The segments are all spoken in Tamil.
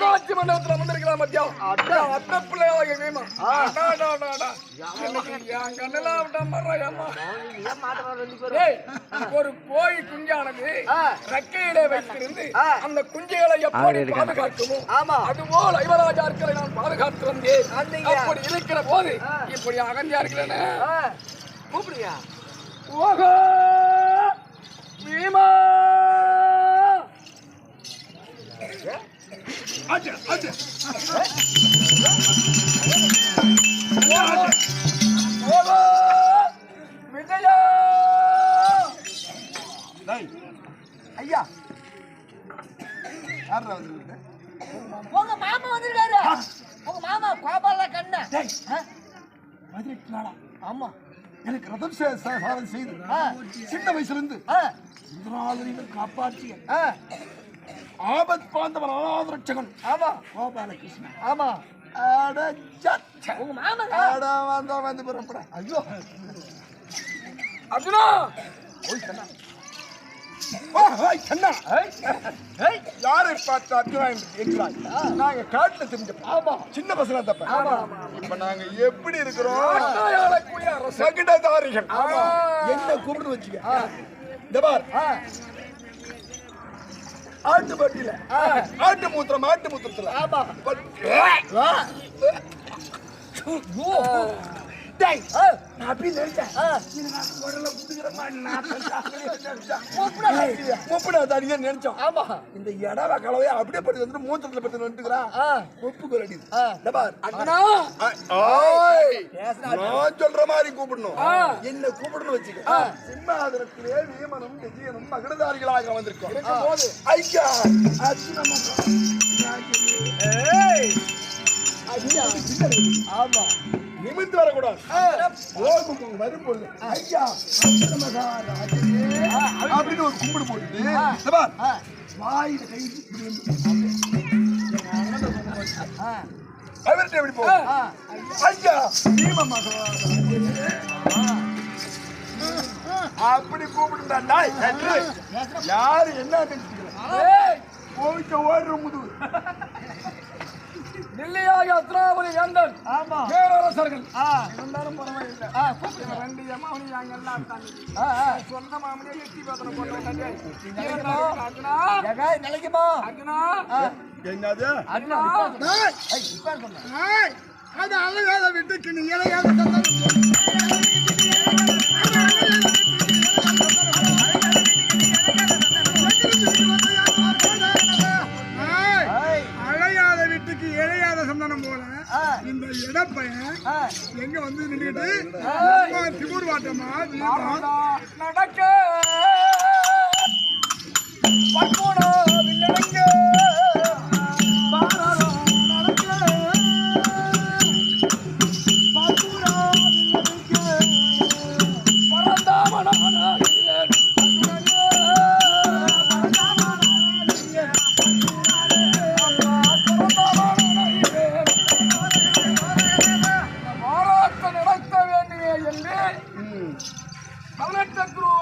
காட்சி மண்டபத்துல வந்திருக்கலாம் மத்தியம் அத்த அடா. எனக்கு என் கண்ணெல்லாம் விட்டா ஒரு கோழி குஞ்சானது. ரெக்கையிலே வைத்திருந்து. அந்த குஞ்சுகளை எப்படி பாதுகாக்குமோ ஆமா. அதுபோல் ஐவராஜாக்களை நான் பாதுகாத்து வந்தேன். அப்படி இருக்கிற போது இப்படி அகஞ்சா இருக்கிறேன்னு ஆ, கூப்பிடுங்க. ஓஹோ. டேய், பதினெட்டு நாளா? ஆமா. எனக்கு ரதம் சாரம் செய்து. சின்ன வயசுல இருந்து ஆ, இந்த நாள் வரையிலும் காப்பாற்றிய ஆபத் பாந்தவன் அநாத ரட்சகன் ஆமா. கோபாலகிருஷ்ணன். ஆமா. வந்தா வந்து புறப்பட. ஐயோ. அர்ஜுனா! ஓய் கண்ணா. ஓய் கண்ணா. யாரை பார்த்து என்று கேட்கிறாய்? நாங்க காட்டுல தெரிஞ்ச ஆமா சின்ன பசங்க தப்ப. இப்ப நாங்க எப்படி இருக்கிறோம்? சகிடதாரிகள். என்ன கூப்பிட்டு வச்சுக்க. இந்த பார். ஆட்டு பட்டியில. ஆட்டு மூத்திரம் ஆட்டு மூத்திரத்துல. ஆமா. டேய், நான் அப்படி நினைச்சேன். முப்படா தாடியே நினைச்சோம். ஆமா. இந்த இடவ கலவையை அப்படியே பட்டு வந்து மூத்திரத்துல பட்டு வந்துட்டுக்கிறான் ஆ, ஒப்புக்கு ரெடி ஆ. இந்த பார். அர்ஜுனா ஆய், பேசுனா நான் சொல்ற மாதிரி கூப்பிடணும். என்ன கூப்பிடணும் வச்சுக்க. சிம்மாதனத்திலே வீமனும் விஜயனும் மகடதாரிகளாக வந்திருக்கோம். ஐயா. ஏய். ஐயா ஆமா. நிமிர்ந்து வரக்கூடாது. வரும்பொழுது ஐயா அப்படின்னு ஒரு கும்பிடு போட்டுட்டு ஆ, வாயில கை அவர்கிட்ட எப்படி போகும்? ஐயா பீம மகாராஜனே அப்படி நாய் டேய், யாரு என்ன போயிட்டு ஓடுற முதுகு. நெல்லையாகி அத்ராவதி வேந்தன் ஆமா. பேரரசர்கள். இருந்தாலும் பரவாயில்லை. ரெண்டு எமாவனி அங்க எல்லாம். சொந்த மாமனே எட்டி பாத்திரம் போட்டு அர்ஜுனா ஏங்க, நிலைக்குமா அர்ஜுனா என்னது. அது அழகாத விட்டுக்கு நீ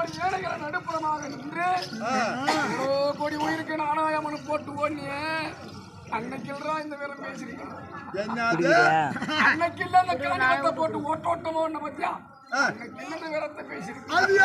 கோடி ஏழைகளை நடுப்புறமாக நின்று கோடி உயிருக்கு நாணயமனு போட்டு ஓடிய அன்னைக்கில்றா இந்த வீரம் பேசிருக்கேன் என்னது அன்னைக்கு இல்ல இந்த காணியத்தை போட்டு ஓட்டோட்டமோ ஒண்ணு பத்தியா பேசிருக்கேன்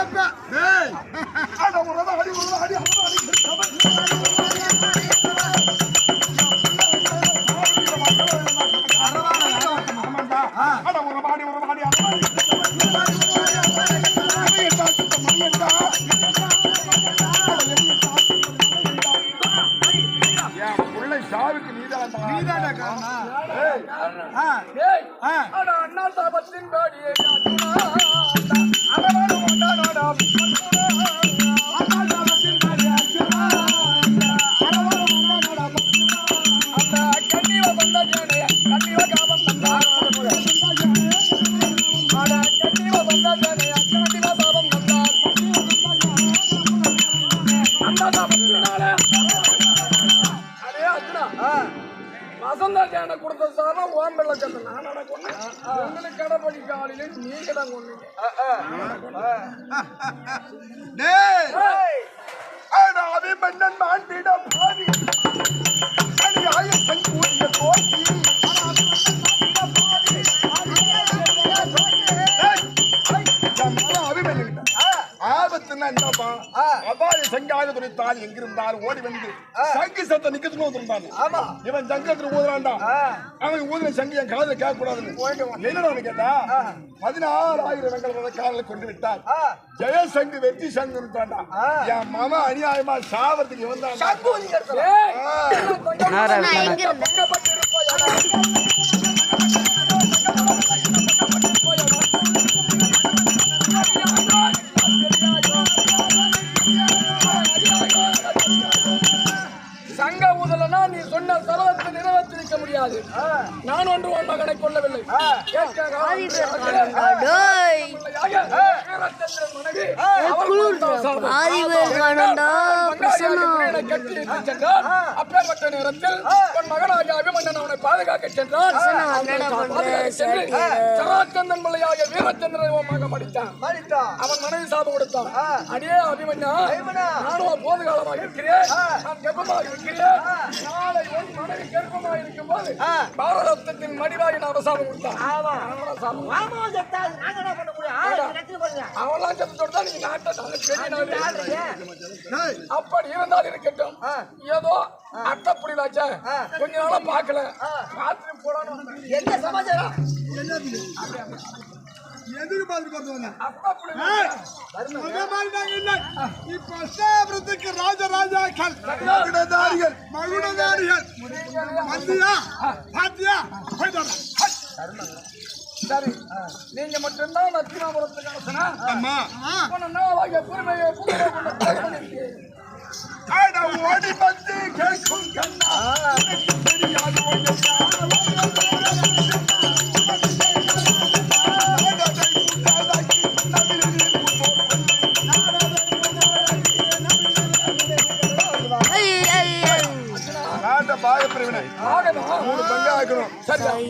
டேய் அட மன்னன் மாண்டிடம் செங்காக துணித்தால் எங்கிருந்தாலும் ஓடி வந்து சங்கு சத்த நிக்கத்துக்கு வந்திருந்தான். ஆமா. இவன் சங்கத்துல ஊதுறான்டா. அவன் ஊதுன சங்கு என் காதுல கேட்க கூடாதுன்னு என்னடா கேட்டா? பதினாறாயிரம் வெங்கல காலில் கொண்டு விட்டார் ஜெயசங்கு வெற்றி சங்கு என் மாமா அநியாயமா சாவறதுக்கு வந்தான் ஏய், நான் நீ சொன்ன சபதத்தை நிறைவேற்றிருக்க முடியாது. நான் ஒன்று உன் மகனை கொல்லவில்லை. அப்பேற்பட்ட நேரத்தில் உன் மகனாகிய அபிமன்னன் அவனை பாதுகாக்கச் சென்றான். சராச்சந்திரன் பிள்ளையாகிய வீரச்சந்திரனை உன் மகன் மடித்தான். மடித்தா அவன் மனைவி சாபம் கொடுத்தான். அடியே அபிமன்யா நானும் போது காலமாக இருக்கிறேன் நான் கர்ப்பமாக இருக்கிறேன். நாளை உன் மனைவி கர்ப்பமாக இருக்கும் போது பாரதத்தின் மடிவாகி நான் சாபம் கொடுத்தான். ஆமா. அவன சாபம் மாமா செத்தா நாங்க என்ன பண்ண முடியும்? ஆளு கட்டி பாருங்க அவெல்லாம் செத்து தான் நீங்க நாட்டை அப்படி இருந்தால் இருக்கட்டும். ஏதோ அட்டப்படி வச்ச? கொஞ்ச நாளா பார்க்கல. ராத்திரி போடணும் என்ன சமாச்சாரம்? ராஜராஜாக்கள் மகுடதாரிகள். மகுடதாரிகள் வந்தியா பாத்தியா? போயிட்டு. சரி. நீங்க மட்டும்தான் நத்தினாபுரத்துக்கு அரசனா போன நாளாகிய பெருமையை புதுமை கொண்ட அட ஓடி வந்து கேட்கும் கண்ணா. தெரியாது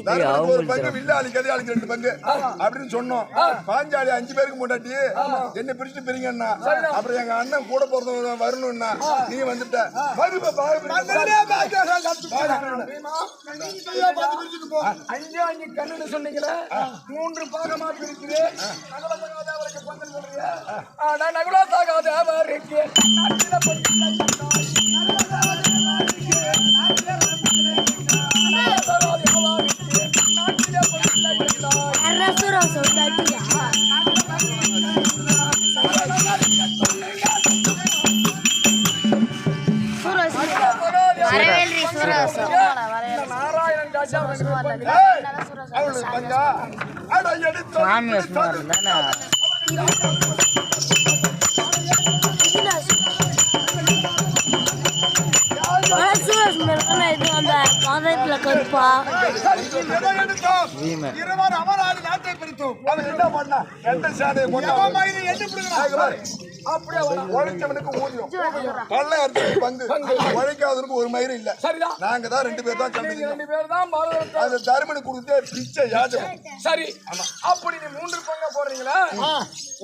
தர்மனுக்கு ஒரு பங்கு வில்லாளி கதையாளிக்கு ரெண்டு பங்கு. அப்படின்னு சொன்னோம். பாஞ்சாலி அஞ்சு பேருக்கு முன்னாடி என்ன பிரிச்சு பிரிங்கன்னா அப்புறம் எங்க அண்ணன் கூட பிறந்தவங்க வரணும்னா நீ வந்துட்ட. மறுப அஞ்சு அஞ்சு கண்ணுன்னு சொன்னீங்களே? மூன்று பாகமா பிரிக்குது நகுலசகாதேவருக்கு பங்கு சாமி வசுமார் தானே இது அந்த பாதத்துல கருப்பா இருவர் அமராதி நாட்டை பிரித்தோம் அவன் என்ன பண்ணா? கொண்டா மயிலை எண்ணி பிடிக்கிறான்? அப்படியே உழைச்சவனுக்கு ஊதியம். பள்ளையாருக்கு பங்கு. உழைக்காதவனுக்கு ஒரு மயிரும் இல்ல. சரிதான் நாங்க தான் ரெண்டு பேர் தான் நீங்க சண்டை ரெண்டு பேர் தான் அது தருமனு கொடுத்தே பிச்சை யாஜகம் சரி அப்படி நீ மூன்று பங்கா போடுறீங்களா?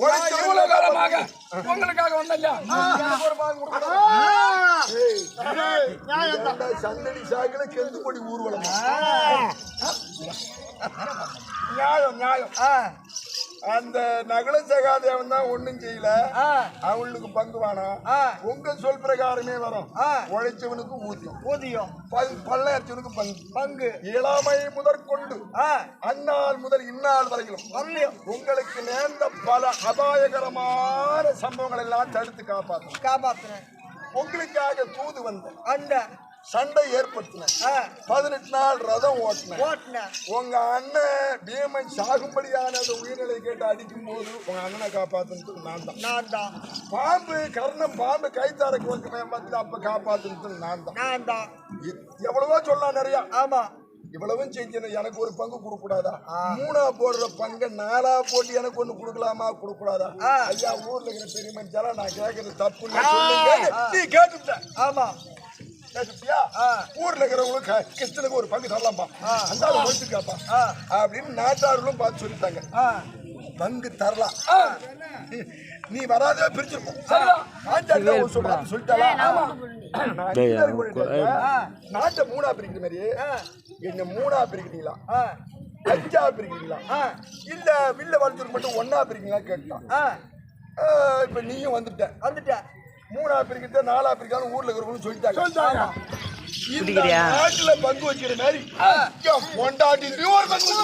நான் இவ்வளவு காலமாக உங்களுக்காக எனக்கு ஒரு பாகம் கொடுக்கணும். சந்தடி சாக்கில கெந்து ஊர்வலமா? நியாயம் நியாயம். அந்த நகல சகாதேவன் தான் ஒண்ணும் செய்யல. அவளுக்கு பங்கு வேணாம் உங்க சொல் பிரகாரமே வரும். உழைச்சவனுக்கு ஊதியம். ஊதியம். பல்லையர்ச்சவனுக்கு பங்கு. பங்கு. இளமை முதற்கொண்டு அந்நாள் முதல் இந்நாள் வரையிலும் உங்களுக்கு நேர்ந்த பல அபாயகரமான சம்பவங்கள் எல்லாம் தடுத்து காப்பாற்றணும் காப்பாத்துறேன். உங்களுக்காக தூது வந்த அந்த சண்டை ஏற்படுத்தின பதினெட்டு நாள் ரதம் ஓட்டின ஓட்டுன உங்க அண்ணன் பீமன் சாகும்படியான அந்த உயிர்நிலை கேட்டு அடிக்கும் போது உங்க அண்ணனை காப்பாத்துனதுக்கு நான் தான். நான் தான். பாம்பு கர்ணம் பாம்பு கைத்தாரக்கு வந்து வந்து அப்ப காப்பாத்துனதுக்கு நான் தான். நான் தான். எவ்வளவோ சொல்லலாம் நிறைய. ஆமா. இவ்வளவும் செஞ்சேன் எனக்கு ஒரு பங்கு கொடுக்க கூடாதா மூணா போடுற பங்க நாலா போட்டு எனக்கு ஒண்ணு கொடுக்கலாமா? கொடுக்க கூடாதா ஐயா ஊர்ல இருக்கிற பெரிய மனுஷால நான் கேட்கறது தப்பு நீ கேட்டுட்ட. ஆமா. கேட்டுப்பியா ஊர்ல இருக்கிறவங்களும் க- கிறிஸ்தனுக்கு ஒரு பங்கு தரலாம்ப்பா. அந்த ஆளு ஒழிச்சுக்காப்பா அப்படின்னு நாட்டார்களும் பார்த்து சொல்லிட்டாங்க. பங்கு தரலாம். நீ வராதே பிரிச்சிருப்போம். வேண்டியது. நாட்டை மூணா பிரிக்கிற மாதிரி என்ன மூணா பிரிக்கிறீங்களா? அஞ்சா பிரிக்கிறீங்களா? இல்ல வில்ல வளர்த்துக்கு மட்டும் ஒன்னா பிரிக்கிறீங்களா கேட்டான். இப்ப நீயும் வந்துட்ட. வந்துட்ட. மூணா பிரிக்கிறது நாலா பிரிக்காது ஊர்ல இருக்கிறவங்க சொல்லிட்டாங்க. சொல்லிட்டாங்க. இந்த நாட்டுல பங்கு வைக்கிற மாதிரி பொண்டாட்டிலையும் ஒரு பங்கு.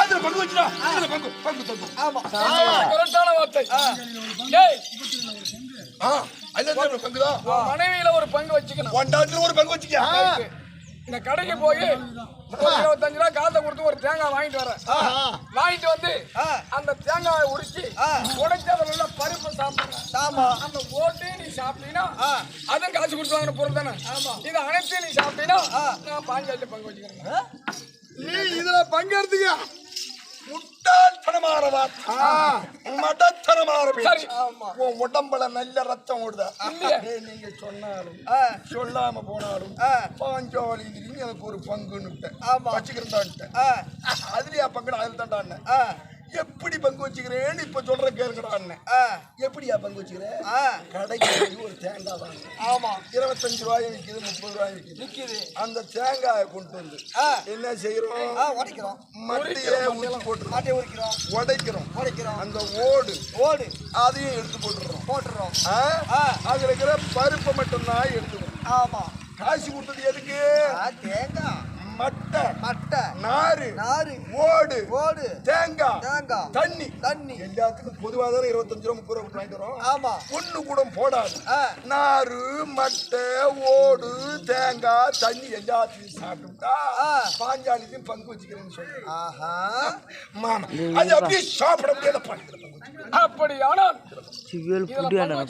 அதுல பங்கு வச்சுடா. அதுல பங்கு பங்கு தங்கு கரெக்டான வார்த்தை. டேய் ஆ அதுல பங்குதான் மனைவியில ஒரு பங்கு வச்சுக்கணும். பொண்டாட்டில ஒரு பங்கு வச்சுக்க. இந்த கடைக்கு போய் இருபத்தஞ்சு ரூபா காசை கொடுத்து ஒரு தேங்காய் வாங்கிட்டு வரேன். வாங்கிட்டு வந்து அந்த தேங்காயை உரிச்சு உடைச்சு அதில் உள்ள பருப்பு சாப்பிடுறேன். அந்த ஓட்டு நீ சாப்பிட்டீங்கன்னா அதுவும் காசு கொடுத்து வாங்கின பொருள் தானே? இது அனைத்தையும் நீ சாப்பிட்டீங்கன்னா நான் பாஞ்சாலி பங்கு வச்சுக்கிறேன். நீ இதுல பங்கெடுத்துக்க. முட்டாள்தனமான வார்த்தை மடத்தனமான சரி. பேச்சு உன் உடம்புல நல்ல ரத்தம் ஓடுதா? நீங்க சொன்னாலும் சொல்லாம போனாலும் பாஞ்சாலி எனக்கு ஒரு பங்குன்னு வச்சுக்கிறேன் அதுலயா பங்கு அதுல தான்டா எப்படி பங்கு வச்சுக்கிறேன்னு இப்ப சொல்ற கேளுங்கடா அண்ணன். எப்படியா பங்கு வச்சுக்கிறேன் கடைக்கு போய் ஒரு தேங்காய் வாங்க. ஆமா. இருபத்தஞ்சு ரூபாய் விற்கிது முப்பது ரூபாய் விற்கிது நிக்குது அந்த தேங்காயை கொண்டு வந்து என்ன செய்யறோம் உடைக்கிறோம். மட்டையை ஊற்றி போட்டுருவோம் மாட்டை உரிக்கிறோம் உடைக்கிறோம். உடைக்கிறோம். அந்த ஓடு. ஓடு. அதையும் எடுத்து போட்டுறோம். போட்டுறோம்? அதுல இருக்கிற பருப்பை மட்டும்தான் எடுத்துக்கணும் ஆமா. காசு கொடுத்தது எதுக்கு? தேங்காய். மட்டை மட்டை நாறு நாறு ஓடு ஓடு தேங்காய் தேங்காய் தண்ணி. தண்ணி. எல்லாத்துக்கும் பொதுவாக தான் இருபத்தஞ்சு ரூபா முப்பது ரூபா வாங்கிட்டு வரோம். ஆமா. ஒண்ணு கூட போடாது. ஆ. நாறு மட்டை ஓடு தேங்காய் தண்ணி எல்லாத்தையும் சாப்பிட்டுட்டா ஆ. பாஞ்சாலிக்கும் பங்கு வச்சுக்கிறேன்னு சொல்றேன் ஆஹா. மாமா அது அப்படியே சாப்பிட முடியாத பங்கு. அப்படியானால்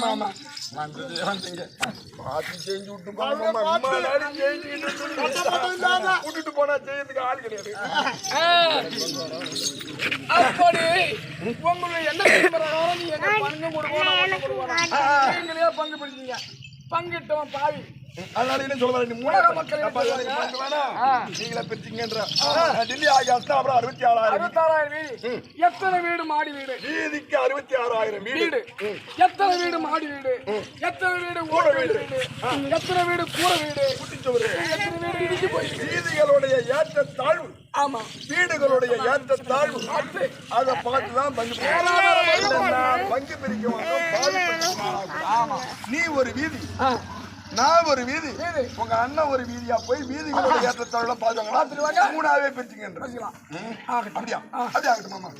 மாமா. விட்டுட்டு போனா செய்யறதுக்கு ஆள் கிடையாது அப்படி உங்களுடைய என்ன பங்கு கொடுக்கணும் பங்கு பிடிச்சீங்க பங்கிட்டோம் பாவி. அதனால என்ன மூணு உலக மக்கள். நீங்களே பிரிச்சிங்கன்ற டெல்லி ஆகியாச்சுன்னா அப்புறம் அறுபத்தி ஆறாயிரம் அறுபத்தாறாயிரம் வீடு. எத்தனை வீடு? மாடி வீடு. வீதிக்கு அறுபத்தி ஆறாயிரம் வீடு. எத்தனை வீடு? மாடி வீடு. எத்தனை வீடு? ஓட வீடு. எத்தனை வீடு? கூரை வீடு. எத்தனை வீடு? போயிருக்கு வீதிகளுடைய ஏற்ற தாழ்வு. ஆமா. வீடுகளுடைய ஏற்ற தாழ்வு. அதை பார்த்து தான் பங்கு பங்கு பிரிக்க மாட்டோம், பிரிக்க நீ ஒரு வீதி. நான் ஒரு வீதி. உங்க அண்ணன் ஒரு வீதியா போய் வீதிகளோட ஏற்ற தாழ்வுல பாத்துவாங்க மூணாவே பேசிக்கலாம். அப்படியா? அப்படியே ஆகட்டும் மாமா.